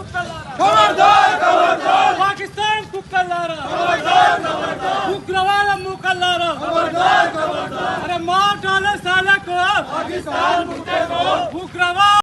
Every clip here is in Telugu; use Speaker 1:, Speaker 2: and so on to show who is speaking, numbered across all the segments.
Speaker 1: కుక్కల్లారా పాకిస్తాన్ కుక్కల్లారా ఉగ్రవాద మూకల్లారా అరే మాటల సాలకు ఉగ్రవాద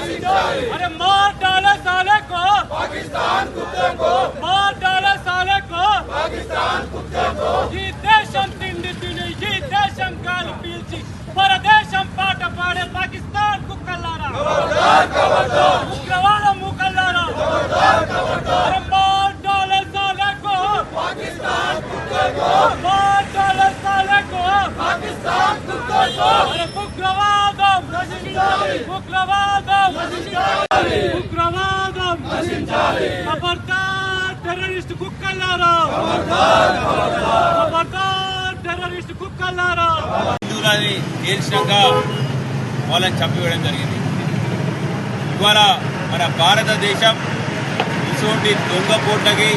Speaker 1: अरे मार डाले साले को। पाकिस्तान कुत्ते को। मार डाले साले को। पाकिस्तान कुत्ते को। ये देश हम तिंदी तिंदी ये देश हम काल पीलची पर देश हम पाट पाड़े पाकिस्तान कुकलारा कबरदार कबरदार मुकलवाला मुकलारा कबरदार कबरदार अरे मार डाले साले को। पाकिस्तान कुत्ते को। मार डाले साले को। पाकिस्तान कुत्ते को। ఉగ్రవాదం. ఉగ్రవాదం. ఖబర్దార్ టెర్రరిస్ట్ కుక్కల్లారా. ఖబర్దార్ టెర్రరిస్ట్ కుక్కల్లారా.
Speaker 2: హిందువులని తేల్చినాక వాళ్ళని చంపివేయడం జరిగింది. ఇవాళ మన భారతదేశం ఇటువంటి దొంగ పోట్లకి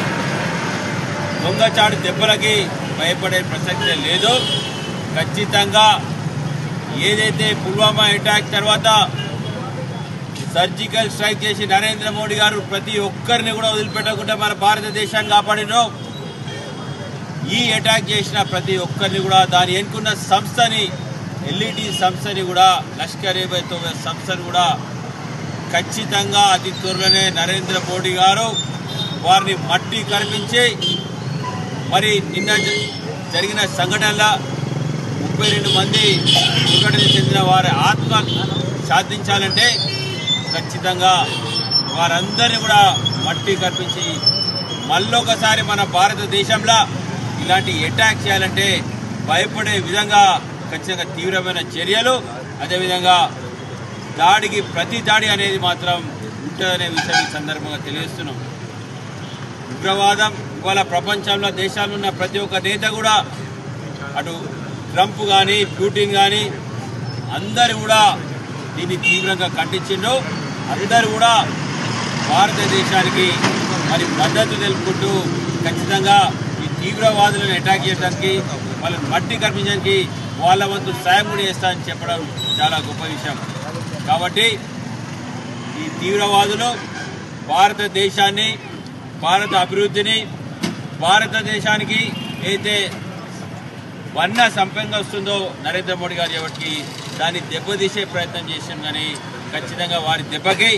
Speaker 2: దొంగచాటు దెబ్బలకి భయపడే ప్రసక్తే లేదు. ఖచ్చితంగా ఏదైతే పుల్వామా అటాక్ తర్వాత సర్జికల్ స్ట్రైక్ చేసి నరేంద్ర మోడీ గారు ప్రతి ఒక్కరిని కూడా వదిలిపెట్టకుండా మన భారతదేశాన్ని కాపాడినో ఈ అటాక్ చేసిన ప్రతి ఒక్కరిని కూడా దాని ఎన్నుకున్న సంస్థని ఎల్ఈడి సంస్థని కూడా లష్కర్ తొమ్మిది సంస్థని కూడా ఖచ్చితంగా అతి త్వరలోనే నరేంద్ర మోడీ గారు వారిని మట్టి కనిపించి మరి నిన్న జరిగిన సంఘటనల ముప్పై రెండు మంది దుర్ఘటన చెందిన వారి ఆత్మ సాధించాలంటే ఖచ్చితంగా వారందరినీ కూడా మట్టి కల్పించి మళ్ళొకసారి మన భారతదేశంలో ఇలాంటి అటాక్ చేయాలంటే భయపడే విధంగా ఖచ్చితంగా తీవ్రమైన చర్యలు అదేవిధంగా దాడికి ప్రతి దాడి అనేది మాత్రం ఉంటుందనే విషయం ఈ సందర్భంగా తెలియజేస్తున్నాం. ఉగ్రవాదం ఇవాళ ప్రపంచంలో దేశాలున్న ప్రతి ఒక్క నేత కూడా అటు ట్రంప్ కానీ ప్యూటిన్ కానీ అందరు కూడా దీన్ని తీవ్రంగా ఖండించిండు అందరు కూడా భారతదేశానికి మరి మద్దతు తెలుపుకుంటూ ఖచ్చితంగా ఈ తీవ్రవాదులను అటాక్ చేయడానికి వాళ్ళని మట్టి కనిపించడానికి వాళ్ళ వంతు సాయం కూడా చేస్తారని చెప్పడం చాలా గొప్ప విషయం. కాబట్టి ఈ తీవ్రవాదులు భారతదేశాన్ని భారత అభివృద్ధిని భారతదేశానికి అయితే వన్న సంపంగా వస్తుందో నరేంద్ర మోడీ గారు ఎవరికి దాన్ని దెబ్బతీసే ప్రయత్నం చేసాం కానీ ఖచ్చితంగా వారి దెబ్బకి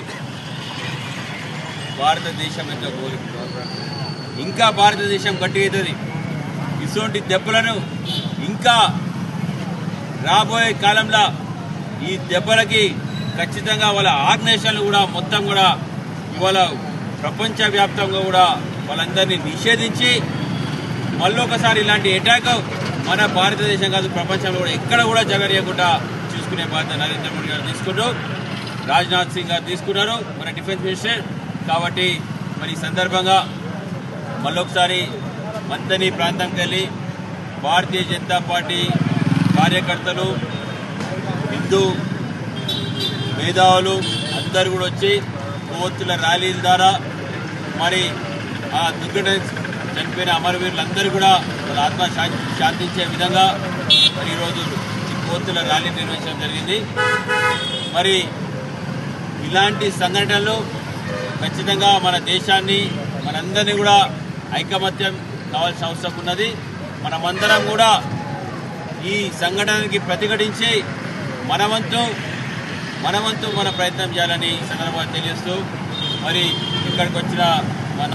Speaker 2: భారతదేశం ఎంతో కోరి ఇంకా భారతదేశం గట్టిగైతుంది. ఇటువంటి దెబ్బలను ఇంకా రాబోయే కాలంలో ఈ దెబ్బలకి ఖచ్చితంగా వాళ్ళ ఆర్గనైజేషన్లు కూడా మొత్తం కూడా ఇవాళ ప్రపంచవ్యాప్తంగా కూడా వాళ్ళందరినీ నిషేధించి మళ్ళొకసారి ఇలాంటి అటాక్ మన భారతదేశం కాదు ప్రపంచంలో కూడా ఎక్కడ కూడా జగరియకుండా చూసుకునే బాధ్యత నరేంద్ర మోడీ గారు తీసుకుంటూ రాజ్నాథ్ సింగ్ గారు తీసుకున్నారు మన డిఫెన్స్ మినిస్టర్ కాబట్టి మరి ఈ సందర్భంగా మళ్ళొకసారి మంతని ప్రాంతంకి వెళ్ళి భారతీయ జనతా పార్టీ కార్యకర్తలు హిందూ మేధావులు అందరు కూడా వచ్చి కోతుల ర్యాలీల ద్వారా మరి ఆ దుర్ఘటన చనిపోయిన అమరవీరులందరూ కూడా వాళ్ళ ఆత్మ శాంతి శాంతించే విధంగా మరి ఈరోజు కోర్తుల ర్యాలీ నిర్వహించడం జరిగింది. మరి ఇలాంటి సంఘటనలు ఖచ్చితంగా మన దేశాన్ని మనందరినీ కూడా ఐకమత్యం కావాల్సిన అవసరం ఉన్నది. మనమందరం కూడా ఈ సంఘటనకి ప్రతిఘటించి మనవంతు మనవంతు మన ప్రయత్నం చేయాలని సందర్భంగా తెలియస్తూ మరి ఇక్కడికి వచ్చిన